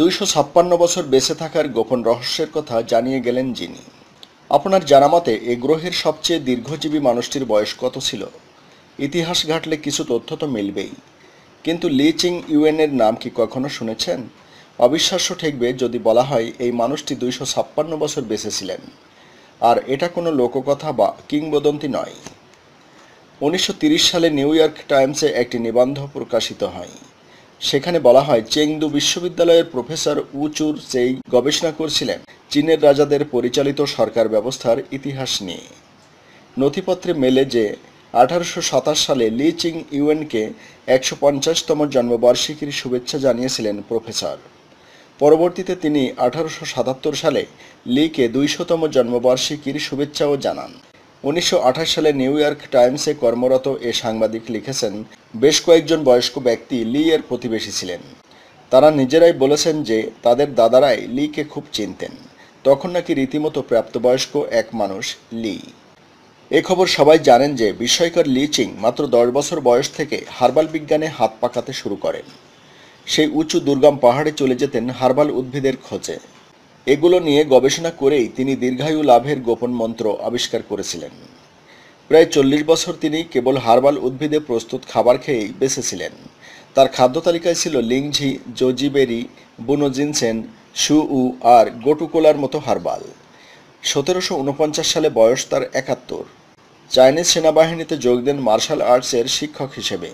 দুইশো ছাপ্পান্ন বছর বেঁচে থাকার গোপন রহস্যের কথা জানিয়ে গেলেন যিনি। আপনার জানা মতে এ গ্রহের সবচেয়ে দীর্ঘজীবী মানুষটির বয়স কত ছিল? ইতিহাস ঘাটলে কিছু তথ্য তো মিলবেই। কিন্তু লি চিং ইউএনের নাম কি কখনো শুনেছেন? অবিশ্বাস্য ঠেকবে যদি বলা হয় এই মানুষটি দুইশো ছাপ্পান্ন বছর বেঁচে ছিলেন আর এটা কোনো লোককথা বা কিংবদন্তি নয়। উনিশশো সালে নিউ ইয়র্ক টাইমসে একটি নিবন্ধ প্রকাশিত হয়। সেখানে বলা হয় চেংদু বিশ্ববিদ্যালয়ের প্রফেসর উচুর সেই গবেষণা করছিলেন চীনের রাজাদের পরিচালিত সরকার ব্যবস্থার ইতিহাস নিয়ে। নথিপত্রে মেলে যে আঠারোশো সাতাশ সালে লি চিং ইউএনকে একশো পঞ্চাশতম জন্মবার্ষিকীর শুভেচ্ছা জানিয়েছিলেন প্রফেসর। পরবর্তীতে তিনি আঠারোশো সাতাত্তর সালে লিকে দুইশতম জন্মবার্ষিকীর শুভেচ্ছাও জানান। উনিশশো আঠাশ সালে নিউ ইয়র্ক টাইমসে কর্মরত এ সাংবাদিক লিখেছেন, বেশ কয়েকজন বয়স্ক ব্যক্তি লি এর প্রতিবেশী ছিলেন। তারা নিজেরাই বলেছেন যে তাদের দাদারাই লিকে খুব চিনতেন। তখন নাকি রীতিমতো প্রাপ্তবয়স্ক এক মানুষ লি। এ খবর সবাই জানেন যে বিস্ময়কর লি চিং মাত্র দশ বছর বয়স থেকে হার্বাল বিজ্ঞানে হাত পাকাতে শুরু করেন। সেই উঁচু দুর্গম পাহাড়ে চলে যেতেন হার্বাল উদ্ভিদের খোঁজে। এগুলো নিয়ে গবেষণা করেই তিনি দীর্ঘায়ু লাভের গোপন মন্ত্র আবিষ্কার করেছিলেন। প্রায় চল্লিশ বছর তিনি কেবল হার্বাল উদ্ভিদে প্রস্তুত খাবার খেয়েই বেঁচেছিলেন। তার খাদ্য তালিকায় ছিল লিংঝি, জোজিবেরি বুনোজিনসেন সু উ আর গোটুকোলার মতো হার্বাল। সতেরোশো উনপঞ্চাশ সালে বয়স তার একাত্তর। চাইনিজ সেনাবাহিনীতে যোগ দেন মার্শাল আর্টসের শিক্ষক হিসেবে।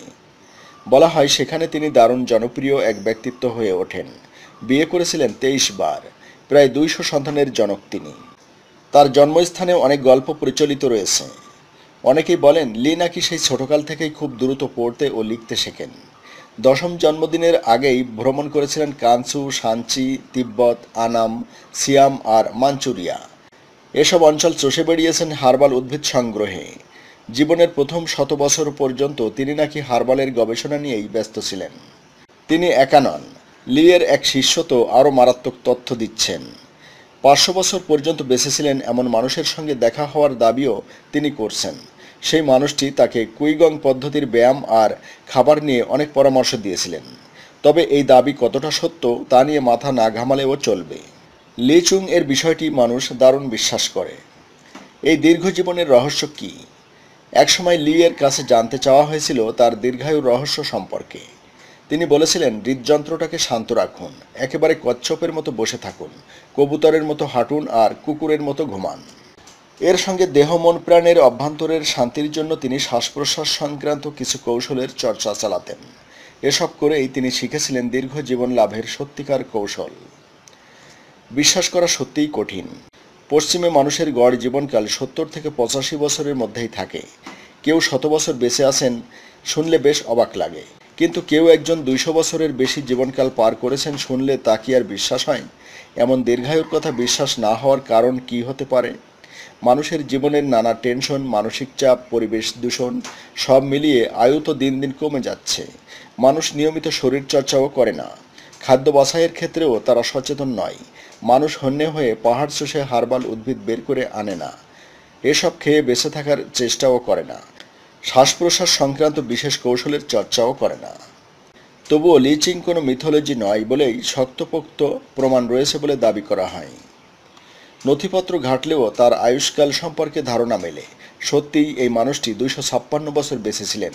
বলা হয় সেখানে তিনি দারুণ জনপ্রিয় এক ব্যক্তিত্ব হয়ে ওঠেন। বিয়ে করেছিলেন তেইশ বার। প্রায় দুইশো সন্তানের জনক তিনি। তার জন্মস্থানে অনেক গল্প প্রচলিত রয়েছে। অনেকেই বলেন, লি নাকি সেই ছোটকাল থেকেই খুব দ্রুত পড়তে ও লিখতে শেখেন। দশম জন্মদিনের আগেই ভ্রমণ করেছিলেন Kansu Shansi, Tibet, Annam, Siam আর মাঞ্চুরিয়া। এসব অঞ্চল চষে বেরিয়েছেন হার্বাল উদ্ভিদ সংগ্রহে। জীবনের প্রথম শত বছর পর্যন্ত তিনি নাকি হার্বালের গবেষণা নিয়েই ব্যস্ত ছিলেন। তিনি একা নন। লিয়ের এক শিষ্য তো আরও মারাত্মক তথ্য দিচ্ছেন। পাঁচশো বছর পর্যন্ত বেঁচেছিলেন এমন মানুষের সঙ্গে দেখা হওয়ার দাবিও তিনি করছেন। সেই মানুষটি তাকে কুইগং পদ্ধতির ব্যায়াম আর খাবার নিয়ে অনেক পরামর্শ দিয়েছিলেন। তবে এই দাবি কতটা সত্য তা নিয়ে মাথা না ঘামালেও চলবে। লিচুং এর বিষয়টি মানুষ দারুণ বিশ্বাস করে। এই দীর্ঘ জীবনের রহস্য কী? একসময় লি এর কাছে জানতে চাওয়া হয়েছিল তার দীর্ঘায়ুর রহস্য সম্পর্কে। তিনি বলেছিলেন, হৃদযন্ত্রটাকে শান্ত রাখুন, একেবারে কচ্ছপের মতো বসে থাকুন, কবুতরের মতো হাঁটুন আর কুকুরের মতো ঘুমান। এর সঙ্গে দেহ, মন, প্রাণের অভ্যন্তরের শান্তির জন্য তিনি শ্বাস প্রশ্বাস সংক্রান্ত কিছু কৌশলের চর্চা চালাতেন। এসব করেই তিনি শিখেছিলেন দীর্ঘ জীবন লাভের সত্যিকার কৌশল। বিশ্বাস করা সত্যিই কঠিন। পশ্চিমে মানুষের গড় জীবনকাল সত্তর থেকে পঁচাশি বছরের মধ্যেই থাকে। কেউ শত বছর বেঁচে আছেন, শুনলে বেশ অবাক লাগে। কিন্তু কেউ একজন দুইশো বছরের বেশি জীবনকাল পার করেছেন শুনলে তা কি আর বিশ্বাস হয়? এমন দীর্ঘায়ুর কথা বিশ্বাস না হওয়ার কারণ কি হতে পারে? মানুষের জীবনের নানা টেনশন, মানসিক চাপ, পরিবেশ দূষণ, সব মিলিয়ে আয়ু তো দিন দিন কমে যাচ্ছে। মানুষ নিয়মিত শরীর চর্চাও করে না। খাদ্য বাছাইয়ের ক্ষেত্রেও তারা সচেতন নয়। মানুষ হন্যে হয়ে পাহাড় চষে হার্বাল উদ্ভিদ বের করে আনে না। এসব খেয়ে বেঁচে থাকার চেষ্টাও করে না। শ্বাস প্রশ্বাস সংক্রান্ত বিশেষ কৌশলের চর্চাও করে না। তবুও লিচিং কোনো মিথোলজি নয় বলেই শক্তপোক্ত প্রমাণ রয়েছে বলে দাবি করা হয়। নথিপত্র ঘাটলেও তার আয়ুষ্কাল সম্পর্কে ধারণা মেলে। সত্যিই এই মানুষটি দুইশো ছাপ্পান্ন বছর বেঁচেছিলেন